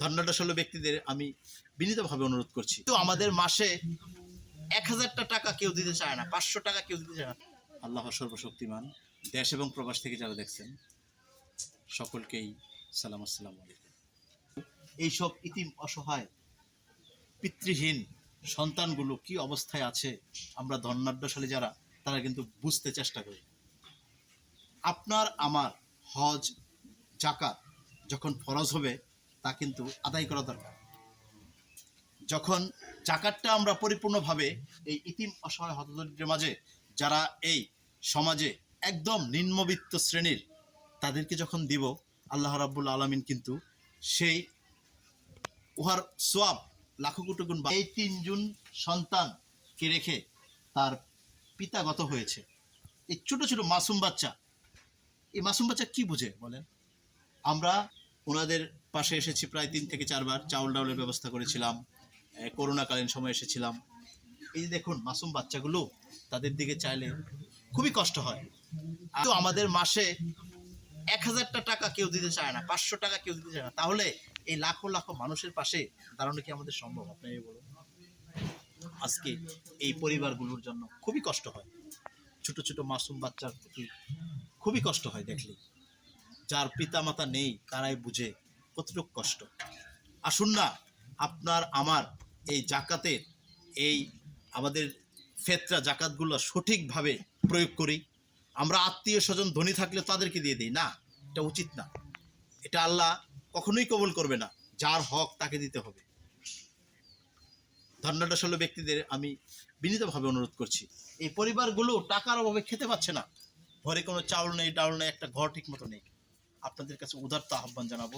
ধর্নাঢ্যশালী ব্যক্তিদের আমি বিনীতভাবে অনুরোধ করছি। তো আমাদের মাসে এক হাজারটা টাকা কেউ দিতে চায় না, পাঁচশো টাকা কেউ দিতে চায় না। আল্লাহ সর্বশক্তিমান, দেশ এবং প্রবাস থেকে যারা দেখছেন, সকলকেই সালাম, আসসালাম আলাইকুম। এইসব ইতিম, অসহায়, পিতৃহীন সন্তানগুলো কি অবস্থায় আছে? আমরা ধর্নাঢ্যশালী যারা, তারা কিন্তু বুঝতে চেষ্টা করি। আপনার, আমার হজ, জাকাত যখন ফরজ হবে তা কিন্তু আদায় করা দরকার। যখন জাকাতটা আমরা পরিপূর্ণভাবে এই ইতিম অসহায় হতদরিদ্রের মাঝে, যারা এই সমাজে একদম নিম্নবিত্ত শ্রেণির, তাদেরকে যখন দিব, আল্লাহ রাব্বুল আলমিন কিন্তু সেই উহার সোয়াব লাখো কোটি গুণ বা- এই তিনজন সন্তানকে রেখে তার পিতাগত হয়েছে। এই ছোট ছোট মাসুম বাচ্চা, এই মাসুম বাচ্চা কি বুঝে বলেন? আমরা ওনাদের পাশে এসেছি প্রায় তিন থেকে চারবার, চাউল ডাউলের ব্যবস্থা করেছিলাম করোনাকালীন সময় এসেছিলাম। এই যে দেখুন, মাসুম বাচ্চাগুলো তাদের দিকে চাইলে খুবই কষ্ট হয়। তো আমাদের মাসে এক হাজারটা টাকা কেউ দিতে চায় না, পাঁচশো টাকা কেউ দিতে চায় না। তাহলে এই লাখো লাখো মানুষের পাশে দাঁড়ানো কি আমাদের সম্ভব? আপনি বলুন। আজকে এই পরিবারগুলোর জন্য খুবই কষ্ট হয়। ছোট ছোট মাসুম বাচ্চার প্রতি খুবই কষ্ট হয় দেখলে যার পিতামাতা নেই, তারাই বুঝে কতটুকু কষ্ট। আসুন না, আপনার, আমার এই জাকাতের, এই আমাদের ফেতরা জাকাতগুলো সঠিকভাবে প্রয়োগ করি। আমরা আত্মীয় স্বজন ধনী থাকলে তাদেরকে দিয়ে দিই। না, এটা উচিত না। এটা আল্লাহ কখনোই কবল করবে না। যার হক তাকে দিতে হবে। ধর্নাঢ্যশালী ব্যক্তিদের আমি বিনীতভাবে অনুরোধ করছি। এই পরিবারগুলো টাকার অভাবে খেতে পাচ্ছে না। ঘরে কোনো চাউল নেই, ডাউল নেই, একটা ঘর ঠিক মতো নেই। আপনাদের কাছে উদারতা আহ্বান জানাব,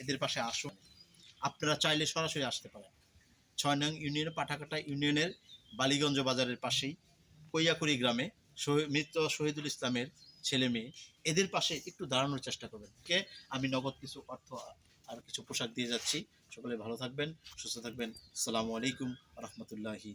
এদের পাশে আসুন। আপনারা চাইলে সরাসরি আসতে পারেন। ছয় নং ইউনিয়নের পাঠাকাটা ইউনিয়নের বালিগঞ্জ বাজারের পাশেই, কৈয়াকুড়ি গ্রামে মৃত শহীদুল ইসলামের ছেলে মেয়ে। এদের পাশে একটু দাঁড়ানোর চেষ্টা করবেন। কে? আমি নগদ কিছু অর্থ আর কিছু পোশাক দিয়ে যাচ্ছি। সকলে ভালো থাকবেন, সুস্থ থাকবেন। আসসালামু আলাইকুম রহমতুল্লাহি